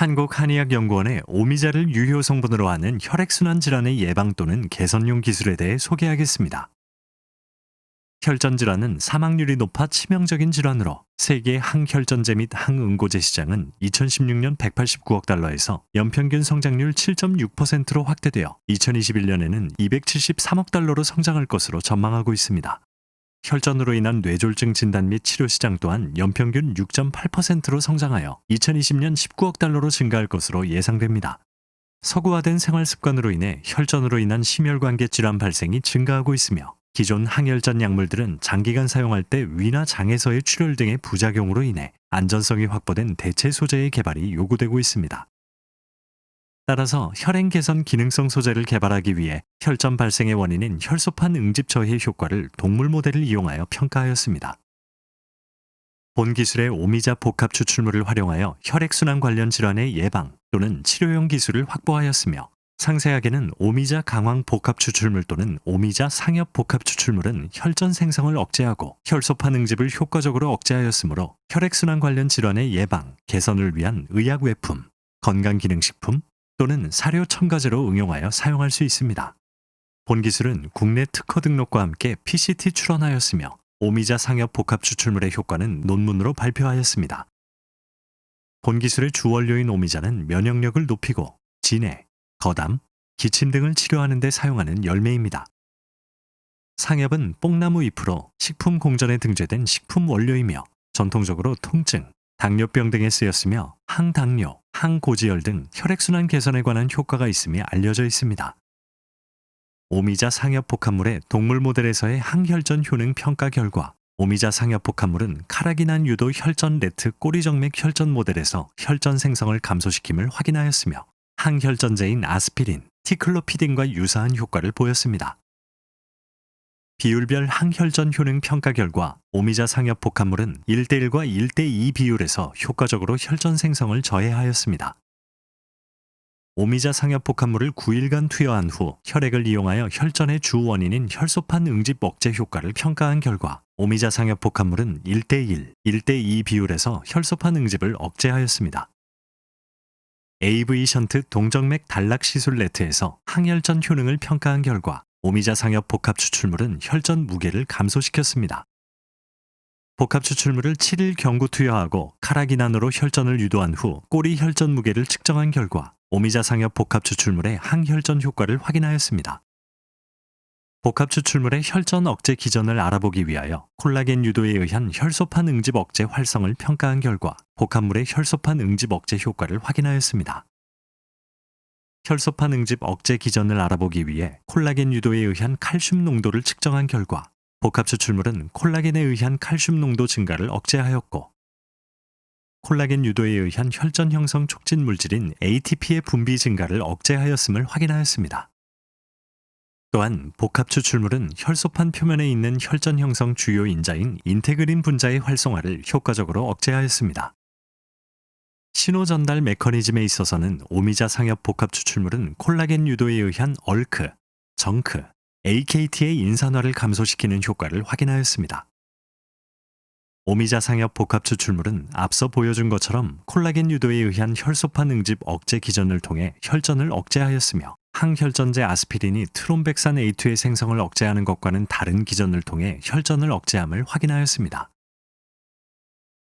한국한의학연구원의 오미자를 유효 성분으로 하는 혈액순환 질환의 예방 또는 개선용 기술에 대해 소개하겠습니다. 혈전 질환은 사망률이 높아 치명적인 질환으로 세계 항혈전제 및 항응고제 시장은 2016년 189억 달러에서 연평균 성장률 7.6%로 확대되어 2021년에는 273억 달러로 성장할 것으로 전망하고 있습니다. 혈전으로 인한 뇌졸중 진단 및 치료 시장 또한 연평균 6.8%로 성장하여 2020년 19억 달러로 증가할 것으로 예상됩니다. 서구화된 생활 습관으로 인해 혈전으로 인한 심혈관계 질환 발생이 증가하고 있으며 기존 항혈전 약물들은 장기간 사용할 때 위나 장에서의 출혈 등의 부작용으로 인해 안전성이 확보된 대체 소재의 개발이 요구되고 있습니다. 따라서 혈행 개선 기능성 소재를 개발하기 위해 혈전 발생의 원인인 혈소판 응집 저해 효과를 동물 모델을 이용하여 평가하였습니다. 본 기술의 오미자 복합 추출물을 활용하여 혈액순환 관련 질환의 예방 또는 치료용 기술을 확보하였으며 상세하게는 오미자 강황 복합 추출물 또는 오미자 상엽 복합 추출물은 혈전 생성을 억제하고 혈소판 응집을 효과적으로 억제하였으므로 혈액순환 관련 질환의 예방, 개선을 위한 의약 외품, 건강기능식품 또는 사료 첨가제로 응용하여 사용할 수 있습니다. 본 기술은 국내 특허 등록과 함께 PCT 출원하였으며 오미자 상엽 복합 추출물의 효과는 논문으로 발표하였습니다. 본 기술의 주 원료인 오미자는 면역력을 높이고 진해, 거담, 기침 등을 치료하는 데 사용하는 열매입니다. 상엽은 뽕나무 잎으로 식품 공전에 등재된 식품 원료이며 전통적으로 통증, 당뇨병 등에 쓰였으며 항당뇨, 항고지혈 등 혈액순환 개선에 관한 효과가 있음이 알려져 있습니다. 오미자 상엽 복합물의 동물 모델에서의 항혈전 효능 평가 결과 오미자 상엽 복합물은 카라기난 유도 혈전 레트 꼬리정맥 혈전 모델에서 혈전 생성을 감소시킴을 확인하였으며 항혈전제인 아스피린, 티클로피딘과 유사한 효과를 보였습니다. 비율별 항혈전 효능 평가 결과 오미자 상엽 복합물은 1대1과 1대2 비율에서 효과적으로 혈전 생성을 저해하였습니다. 오미자 상엽 복합물을 9일간 투여한 후 혈액을 이용하여 혈전의 주 원인인 혈소판 응집 억제 효과를 평가한 결과 오미자 상엽 복합물은 1대1, 1대2 비율에서 혈소판 응집을 억제하였습니다. AV 션트 동정맥 단락 시술 레트에서 항혈전 효능을 평가한 결과 오미자 상엽 복합 추출물은 혈전 무게를 감소시켰습니다. 복합 추출물을 7일 경구 투여하고 카라기난으로 혈전을 유도한 후 꼬리 혈전 무게를 측정한 결과 오미자 상엽 복합 추출물의 항혈전 효과를 확인하였습니다. 복합 추출물의 혈전 억제 기전을 알아보기 위하여 콜라겐 유도에 의한 혈소판 응집 억제 활성을 평가한 결과 복합물의 혈소판 응집 억제 효과를 확인하였습니다. 혈소판 응집 억제 기전을 알아보기 위해 콜라겐 유도에 의한 칼슘 농도를 측정한 결과 복합 추출물은 콜라겐에 의한 칼슘 농도 증가를 억제하였고 콜라겐 유도에 의한 혈전 형성 촉진 물질인 ATP의 분비 증가를 억제하였음을 확인하였습니다. 또한 복합 추출물은 혈소판 표면에 있는 혈전 형성 주요 인자인 인테그린 분자의 활성화를 효과적으로 억제하였습니다. 신호 전달 메커니즘에 있어서는 오미자 상엽 복합 추출물은 콜라겐 유도에 의한 얼크, 정크, AKT의 인산화를 감소시키는 효과를 확인하였습니다. 오미자 상엽 복합 추출물은 앞서 보여준 것처럼 콜라겐 유도에 의한 혈소판 응집 억제 기전을 통해 혈전을 억제하였으며 항혈전제 아스피린이 트롬백산 A2의 생성을 억제하는 것과는 다른 기전을 통해 혈전을 억제함을 확인하였습니다.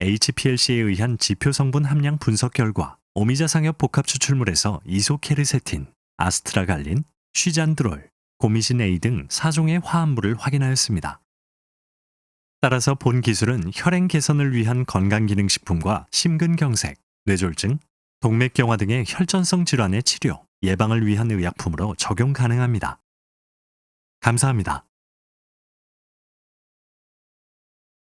HPLC에 의한 지표 성분 함량 분석 결과 오미자 상엽 복합 추출물에서 이소케르세틴, 아스트라갈린, 쉬잔드롤, 고미신 A 등 4종의 화합물을 확인하였습니다. 따라서 본 기술은 혈행 개선을 위한 건강기능식품과 심근경색, 뇌졸중, 동맥경화 등의 혈전성 질환의 치료, 예방을 위한 의약품으로 적용 가능합니다. 감사합니다.